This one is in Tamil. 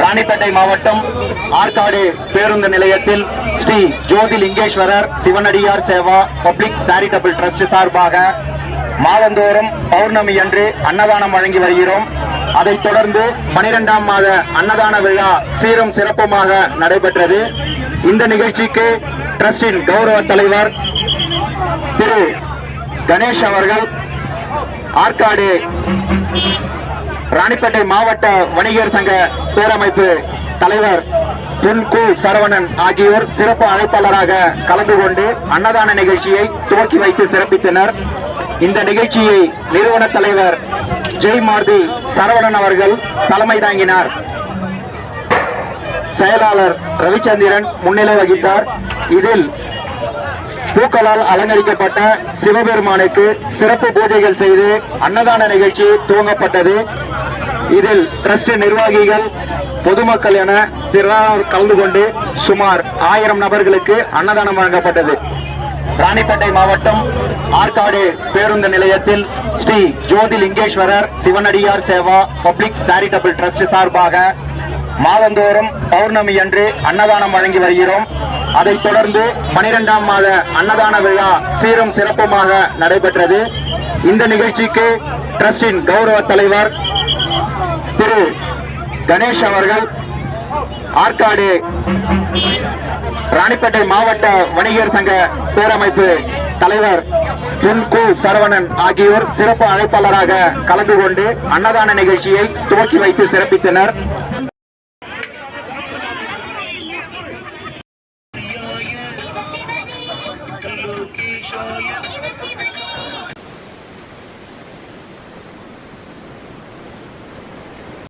ராணிப்பேட்டை மாவட்டம் ஆற்காடு பேருந்து நிலையத்தில் ஸ்ரீ ஜோதி லிங்கேஸ்வரர் சிவனடியார் சேவா பப்ளிக் சேரிட்டபிள் ட்ரஸ்ட் சார்பாக மாதந்தோறும் பௌர்ணமி அன்று அன்னதானம் வழங்கி வருகிறோம். அதைத் தொடர்ந்து பனிரெண்டாம் மாத அன்னதான விழா சீரும் சிறப்புமாக நடைபெற்றது. இந்த நிகழ்ச்சிக்கு ட்ரஸ்டின் கௌரவ தலைவர் திரு கணேஷ் அவர்கள் ஆற்காடு ராணிப்பேட்டை மாவட்ட வணிகர் சங்க பேரமைப்பு தலைவர் பொன்கு சரவணன் ஆகியோர் சிறப்பு அழைப்பாளராக கலந்து கொண்டு அன்னதான நிகழ்ச்சியை துவக்கி வைத்து சிறப்பித்தனர். இந்த நிகழ்ச்சியை நிறுவன தலைவர் ஜெய் மாருதி சரவணன் அவர்கள் தலைமை தாங்கினார். செயலாளர் ரவிச்சந்திரன் முன்னிலை வகித்தார். இதில் பூக்களால் அலங்கரிக்கப்பட்ட சிவபெருமானுக்கு சிறப்பு பூஜைகள் செய்து அன்னதான நிகழ்ச்சி துவங்கப்பட்டது. இதில் டிரஸ்ட் நிர்வாகிகள் பொதுமக்கள் என திரளானோர் கலந்து கொண்டு சுமார் ஆயிரம் நபர்களுக்கு அன்னதானம் வழங்கப்பட்டது. ராணிப்பேட்டை மாவட்டம் ஆற்காடு பேருந்து நிலையத்தில் ஸ்ரீ ஜோதி லிங்கேஸ்வரர் சிவனடியார் சேவா பப்ளிக் சேரிட்டபிள் டிரஸ்ட் சார்பாக மாதந்தோறும் பௌர்ணமி அன்று அன்னதானம் வழங்கி வருகிறோம். அதைத் தொடர்ந்து பனிரெண்டாம் மாத அன்னதான விழா சீரும் சிறப்புமாக நடைபெற்றது. இந்த நிகழ்ச்சிக்கு ட்ரஸ்டின் கௌரவ தலைவர் திரு கணேஷ் அவர்கள் ஆற்காடு ராணிப்பேட்டை மாவட்ட வணிகர் சங்க பேரமைப்பு தலைவர் துன்கு கு சரவணன் ஆகியோர் சிறப்பு அழைப்பாளராக கலந்து கொண்டு அன்னதான நிகழ்ச்சியை துவக்கி வைத்து சிறப்பித்தனர். Kishoya.